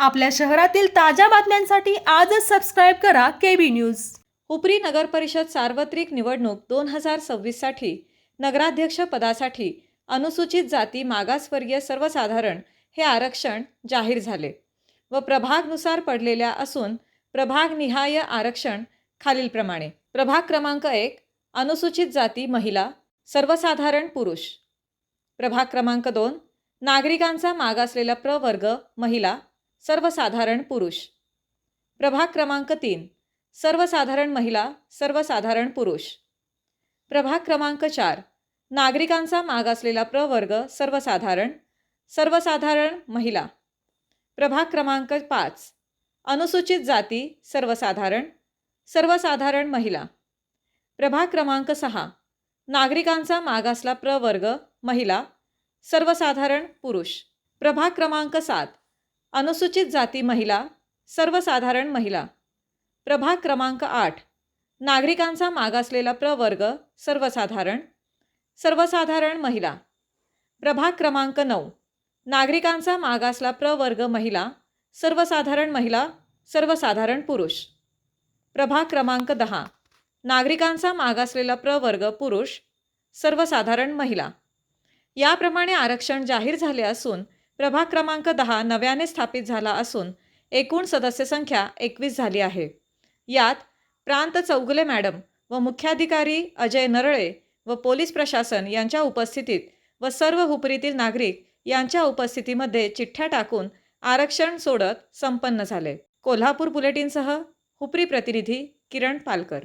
आपल्या शहरातील ताज्या बातम्यांसाठी आजच सबस्क्राईब करा के बी न्यूज उपरी नगर परिषद सार्वत्रिक निवडणूक दोन हजार सव्वीससाठी नगराध्यक्ष पदासाठी अनुसूचित जाती मागासवर्गीय सर्वसाधारण हे आरक्षण जाहीर झाले व प्रभागनुसार पडलेल्या असून प्रभागनिहाय आरक्षण खालीलप्रमाणे प्रभाग क्रमांक एक अनुसूचित जाती महिला सर्वसाधारण पुरुष. प्रभाग क्रमांक दोन नागरिकांचा मागासलेला प्रवर्ग महिला सर्वसाधारण पुरुष. प्रभाग क्रमांक तीन. सर्वसाधारण महिला सर्वसाधारण पुरुष. प्रभाग क्रमांक चार. नागरिकांचा मागासलेला प्रवर्ग सर्वसाधारण सर्वसाधारण महिला. प्रभाग क्रमांक पाच. अनुसूचित जाती सर्वसाधारण सर्वसाधारण महिला. प्रभाग क्रमांक सहा. नागरिकांचा मागासला प्रवर्ग महिला सर्वसाधारण पुरुष. प्रभाग क्रमांक सात. अनुसूचित जाती महिला सर्वसाधारण महिला. प्रभाग क्रमांक आठ. नागरिकांचा मागासलेला प्रवर्ग सर्वसाधारण. सर्वसाधारण महिला. प्रभाग क्रमांक नऊ. नागरिकांचा मागासला प्रवर्ग महिला सर्वसाधारण महिला सर्वसाधारण पुरुष. प्रभाग क्रमांक दहा. नागरिकांचा मागासलेला प्रवर्ग पुरुष सर्वसाधारण महिला. याप्रमाणे आरक्षण जाहीर झाले असून प्रभाग क्रमांक दहा नव्याने स्थापित झाला असून एकूण सदस्य संख्या एकवीस झाली आहे. यात प्रांत चौगुले मॅडम व मुख्याधिकारी अजय नरळे व पोलीस प्रशासन यांच्या उपस्थितीत व सर्व हुपरीतील नागरिक यांच्या उपस्थितीमध्ये चिठ्ठ्या टाकून आरक्षण सोडत संपन्न झाले. कोल्हापूर बुलेटिनसह हुपरी प्रतिनिधी किरण पालकर.